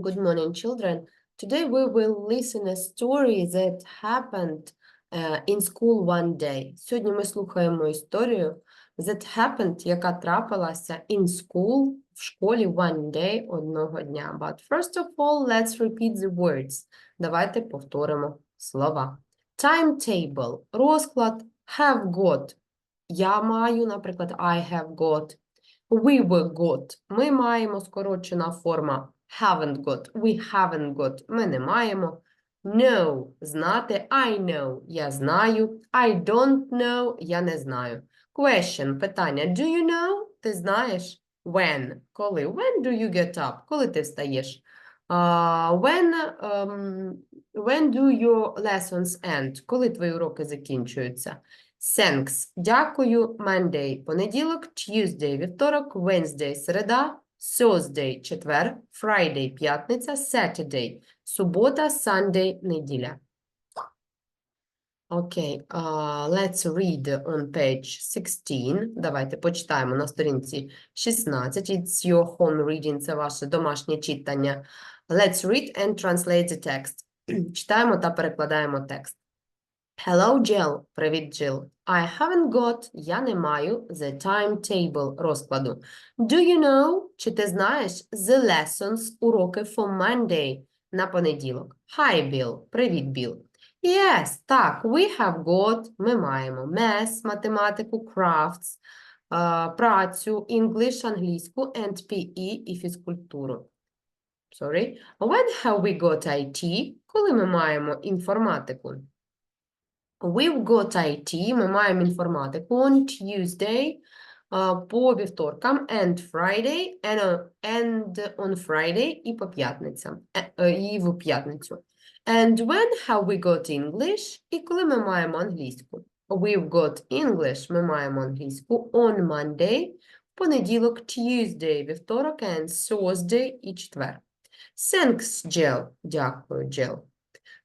Good morning, children. Today we will listen a story that happened uh, in school one day. Сьогодні ми слухаємо історію that happened, яка трапилася in school, в школі one day, одного дня. But first of all, let's repeat the words. Давайте повторимо слова. Timetable – розклад, have got – я маю, наприклад, I have got. We were got – ми маємо, скорочена форма haven't got, we haven't got, ми не маємо. Know – знати, I know – я знаю, I don't know – я не знаю. Question – питання, do you know – ти знаєш? When – коли? When do you get up – коли ти встаєш? Uh, when, um, when do your lessons end? Коли твої уроки закінчуються? Thanks – дякую, Monday – понеділок, Tuesday – вівторок, Wednesday – середа, Thursday – четвер, Friday – п'ятниця, Saturday – субота, Sunday – неділя. Окей, uh, let's read on page 16. Давайте почитаємо на сторінці 16. It's your home reading, це ваше домашнє читання. Let's read and translate the text. Читаємо та перекладаємо текст. Hello, Jill. Привіт, Jill. I haven't got, я не маю, the timetable розкладу. Do you know, чи ти знаєш, the lessons, уроки for Monday, на понеділок? Hi, Bill. Привіт, Bill. Yes, так, we have got, ми маємо math, математику, crafts, працю, English, англійську, and PE і фізкультуру. Sorry. When have we got IT? Коли ми маємо інформатику? We've got IT, ми маємо інформатику on Tuesday, а, по вівторкам, and Friday, and on, and on Friday, і по п'ятницям, е, е, і в п'ятницю. And when have we got English? І коли ми маємо англійську? We've got English, ми маємо англійську on Monday, понеділок, Tuesday, вівторок, and Thursday і четвер. Thanks, Jill. Дякую, Jill.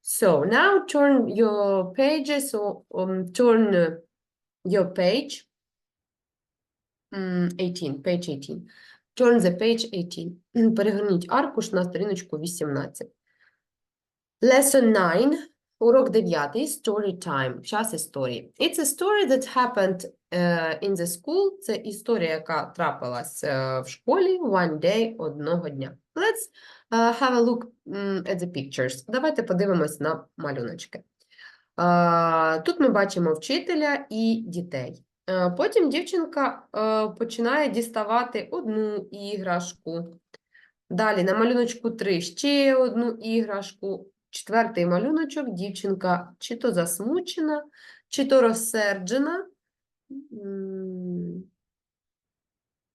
So now turn your pages or um, turn uh, your page mm, 18, page 18. Turn the page 18. Перегорніть аркуш на сторіночку 18. Lesson 9, Урок 9, story time, час історії. It's a story that happened uh, in the school. Це історія, яка трапилась uh, в школі one day, одного дня. Let's uh, have a look at the pictures. Давайте подивимось на малюночки. Uh, тут ми бачимо вчителя і дітей. Uh, потім дівчинка uh, починає діставати одну іграшку. Далі на малюночку 3 ще одну іграшку. Четвертий малюночок, дівчинка чи то засмучена, чи то розсерджена.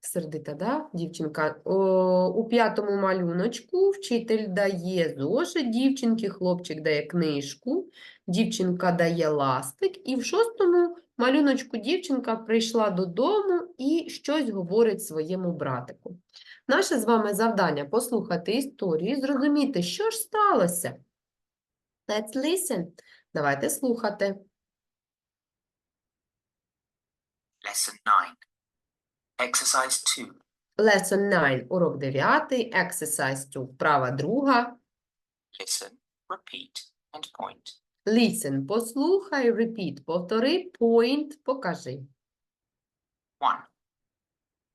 Сердита, да, дівчинка? О, у п'ятому малюночку вчитель дає зошит дівчинки, хлопчик дає книжку, дівчинка дає ластик, і в шостому малюночку дівчинка прийшла додому і щось говорить своєму братику. Наше з вами завдання послухати історію і зрозуміти, що ж сталося. Let's listen. Давайте слухати. Lesson 9. Exercise 2. Lesson 9, урок 9, exercise 2, вправа друга. Listen, repeat, and point. Listen, послухай, repeat, повтори, point, покажи. 1.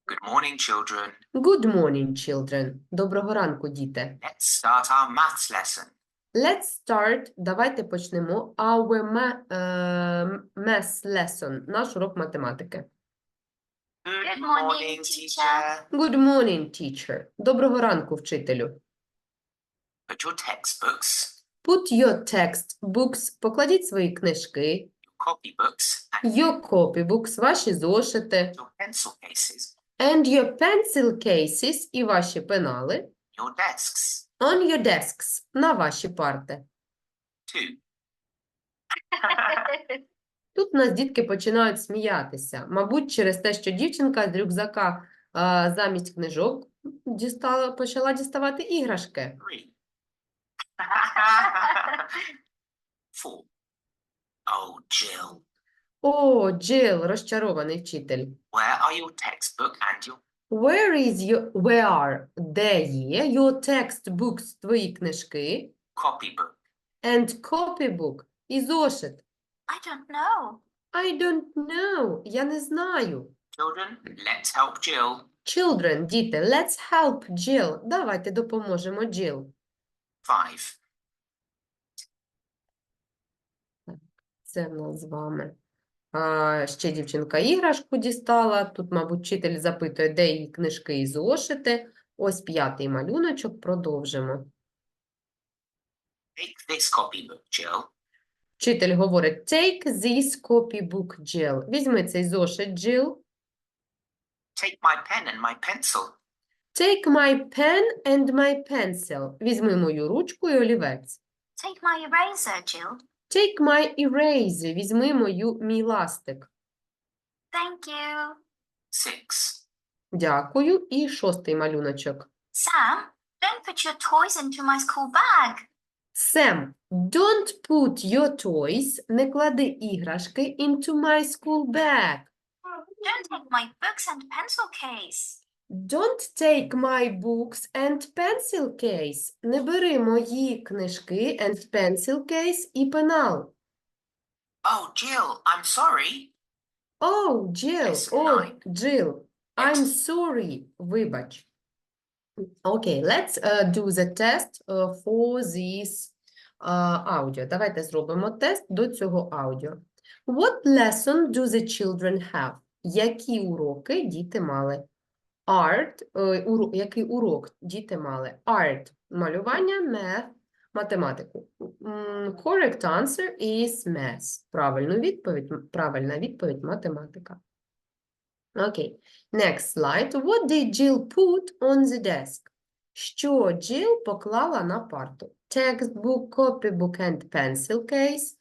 Good morning, children. Good morning, children. Доброго ранку, діти. Let's start our maths lesson. Let's start. Давайте почнемо our ma е, math lesson, наш урок математики. Good, morning, teacher. Good morning, teacher. Доброго ранку, вчителю. Put your textbooks, Put your text books, покладіть свої книжки, your copybooks, your copybooks, ваші зошити, your pencil cases, and your pencil cases і ваші пенали your desks. On your desks, на ваші парти. 2. Тут у нас дітки починають сміятися. Мабуть, через те, що дівчинка з рюкзака а, замість книжок дістала, почала діставати іграшки. 3. 4. Oh, Jill, О, Джил, розчарований вчитель. where are your textbook and your Where is your, where, де є, your textbooks, твої книжки, Copybook. and copybook, і зошит. I don't know. I don't know, я не знаю. Children, let's help Jill. Children, діти, let's help Jill. Давайте допоможемо Jill. Five. Це в нас з вами. А, ще дівчинка іграшку дістала. Тут, мабуть, вчитель запитує, де її книжки і зошити. Ось п'ятий малюночок, продовжимо. Take this copybook, Jill. Вчитель говорить, take this copybook, Jill. Візьми цей зошит, Jill. Take my pen and my pencil. Take my pen and my pencil. Візьми мою ручку і олівець. Take my eraser, Jill. Take my eraser. Візьми мою, мій ластик. Thank you. Six. Дякую. І шостий малюночок. Sam, don't put your toys into my school bag. Sam, don't put your toys, не клади іграшки into my school bag. Don't take my books and pencil case. Don't take my books and pencil case. Не бери мої книжки and pencil case і пенал. Oh, Jill, I'm sorry. Oh, Jill, Yes, oh, nine. Jill, I'm sorry. Вибач. Okay, let's uh, do the test uh, for this uh, audio. Давайте зробимо тест до цього аудіо. What lesson do the children have? Які уроки діти мали? Art, е, який урок діти мали? Art – малювання, math – математику. Correct answer is math. Правильну відповідь, правильна відповідь – математика. Окей. Next slide. What did Jill put on the desk? Що Jill поклала на парту? Textbook, copybook and pencil case,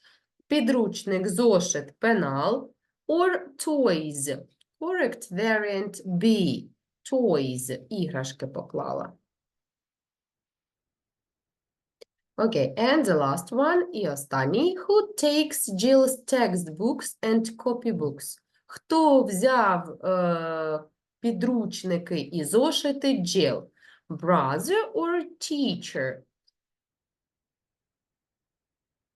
підручник, зошит, пенал, or toys. Correct variant B. Toys. Іграшки поклала. Окей, and the last one і останній. Who takes Jill's textbooks and copybooks? Хто взяв е, підручники і зошити Jill? Brother or teacher?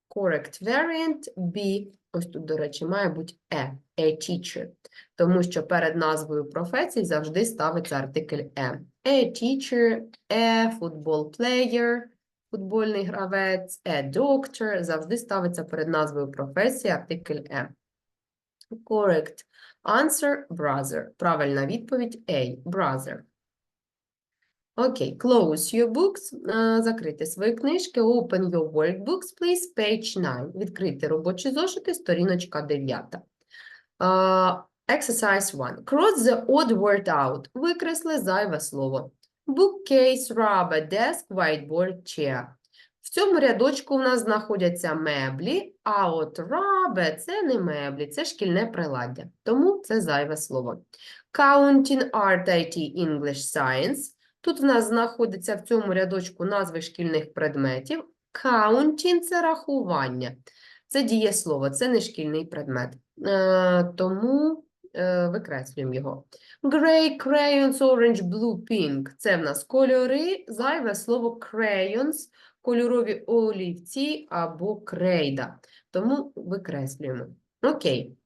Correct variant B. Ось тут, до речі, має бути E. A teacher. Тому що перед назвою професії завжди ставиться артикль E. A teacher, a football player, футбольний гравець, a doctor. Завжди ставиться перед назвою професії артикль E. Correct answer – brother. Правильна відповідь A – brother. Окей, close your books. Закрити свої книжки. Open your workbooks, please. Page 9. Відкрити робочі зошити, сторіночка 9. Е, Exercise 1. Cross the odd word out. Викресли зайве слово. Bookcase, rubber, desk, whiteboard, chair. В цьому рядочку в нас знаходяться меблі, а от рабе це не меблі, це шкільне приладдя. Тому це зайве слово. Counting, art, IT, English, science. Тут в нас знаходиться в цьому рядочку назви шкільних предметів. Counting – це рахування. Це дієслово, це не шкільний предмет. Е, тому е, викреслюємо його. Grey, crayons, orange, blue, pink – це в нас кольори, зайве слово crayons – кольорові олівці або крейда. Тому викреслюємо. Окей.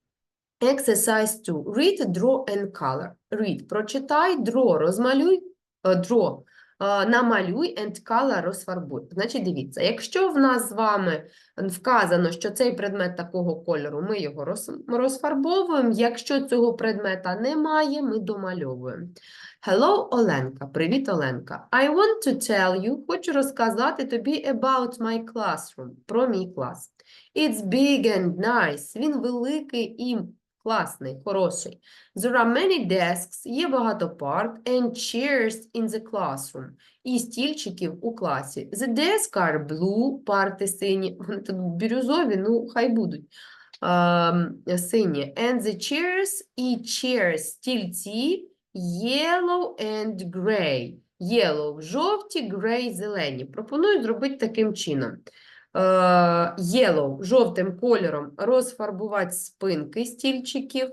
Exercise 2. Read, draw and color. Read – прочитай, draw – розмалюй, draw – е, намалюй and color – розфарбуй. Значить, дивіться, якщо в нас з вами вказано, що цей предмет такого кольору, ми його розфарбовуємо. Якщо цього предмета немає, ми домальовуємо. Hello, Оленка. Привіт, Оленка. I want to tell you, хочу розказати тобі about my classroom, про мій клас. It's big and nice. Він великий і класний, хороший. There are many desks, є багато парт, and chairs in the classroom. І стільчиків у класі. The desks are blue, парти сині. Вони тут бірюзові, ну, хай будуть. Ем, сині. And the chairs і chairs, стільці yellow and gray. Yellow – жовті, gray – зелені. Пропоную зробити таким чином. Е, Yellow – жовтим кольором розфарбувати спинки стільчиків.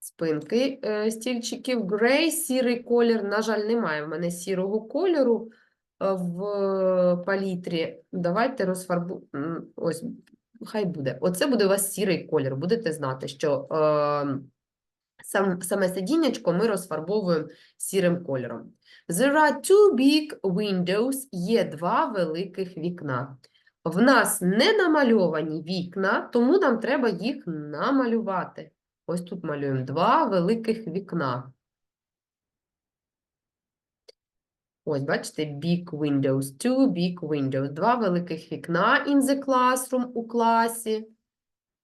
спинки е, стільчиків. Грей, сірий колір. На жаль, немає в мене сірого кольору е, в е, палітрі. Давайте розфарбу. Ось, хай буде. Оце буде у вас сірий колір. Будете знати, що е, сам, саме сидіннячко ми розфарбовуємо сірим кольором. There are two big windows. Є два великих вікна. В нас не намальовані вікна, тому нам треба їх намалювати. Ось тут малюємо два великих вікна. Ось, бачите, big windows, two big windows, два великих вікна in the classroom у класі.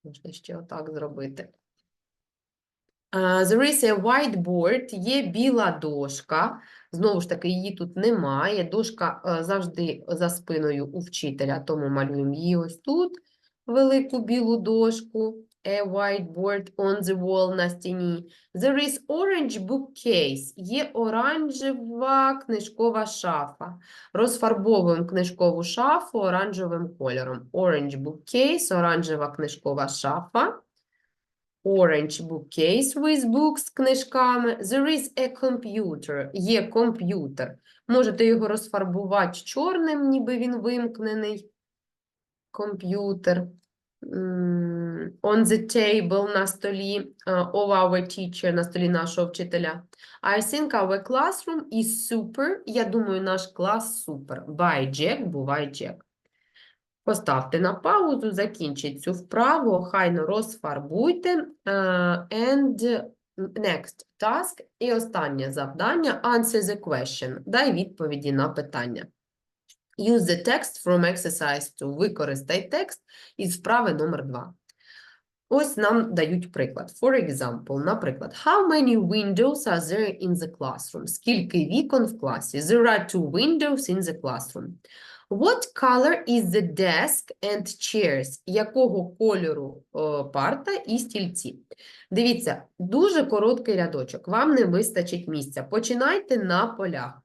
Можна ще отак зробити. There is a whiteboard, є біла дошка. Знову ж таки, її тут немає. Дошка е, завжди за спиною у вчителя, тому малюємо її ось тут, велику білу дошку. A whiteboard on the wall на стіні. There is orange bookcase. Є оранжева книжкова шафа. Розфарбовуємо книжкову шафу оранжевим кольором. Orange bookcase, оранжева книжкова шафа. Orange bookcase with books з книжками. There is a computer. Є комп'ютер. Можете його розфарбувати чорним, ніби він вимкнений. Комп'ютер. On the table на столі of our teacher, на столі нашого вчителя. I think our classroom is super. Я думаю, наш клас супер. By Jack, бувай Jack. Поставте на паузу, закінчіть цю вправу, охайно розфарбуйте. Е, And next task. І останнє завдання. Answer the question. Дай відповіді на питання. Use the text from exercise 2. Використай текст із вправи номер 2. Ось нам дають приклад. For example, наприклад, how many windows are there in the classroom? Скільки вікон в класі? There are two windows in the classroom. What color is the desk and chairs? Якого кольору о, парта і стільці? Дивіться, дуже короткий рядочок. Вам не вистачить місця. Починайте на полях.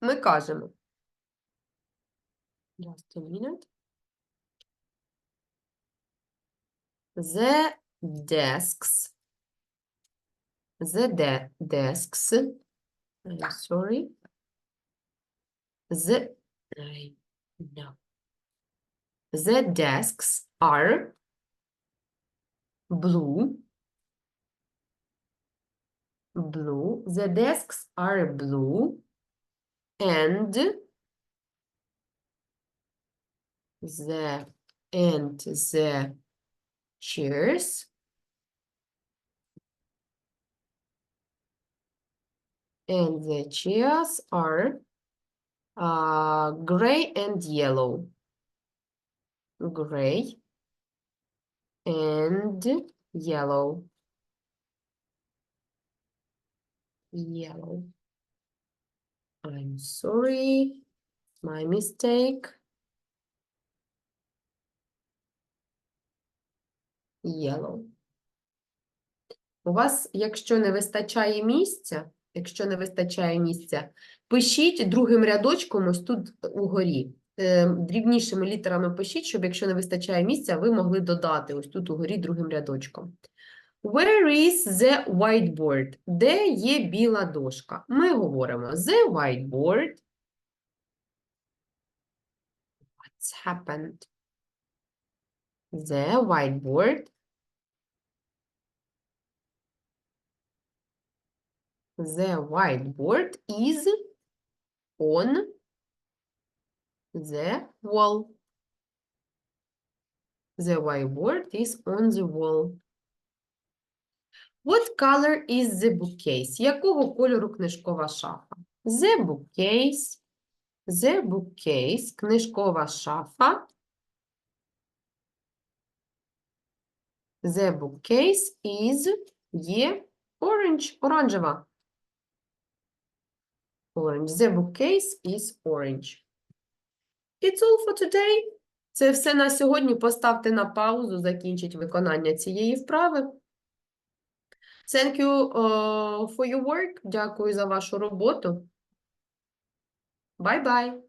Ми кажемо. Just a minute. The desks. The de desks. I'm sorry. The no. The desks are blue. Blue. The desks are blue and the and the chairs and the chairs are uh, gray and yellow. Gray and yellow. Yellow. I'm sorry, my mistake. Yellow. У вас, якщо не вистачає місця, якщо не вистачає місця, пишіть другим рядочком ось тут угорі. Е, Дрібнішими літерами пишіть, щоб якщо не вистачає місця, ви могли додати ось тут угорі другим рядочком. Where is the whiteboard? Де є біла дошка? Ми говоримо the whiteboard. What's happened? The whiteboard. The whiteboard is on the wall. The whiteboard is on the wall. What color is the bookcase? Якого кольору книжкова шафа? The bookcase. The bookcase. Книжкова шафа. The bookcase is є orange, оранжева. Orange. The bookcase is orange. It's all for today. Це все на сьогодні. Поставте на паузу, закінчіть виконання цієї вправи. Thank you uh, for your work. Дякую за вашу роботу. Bye-bye.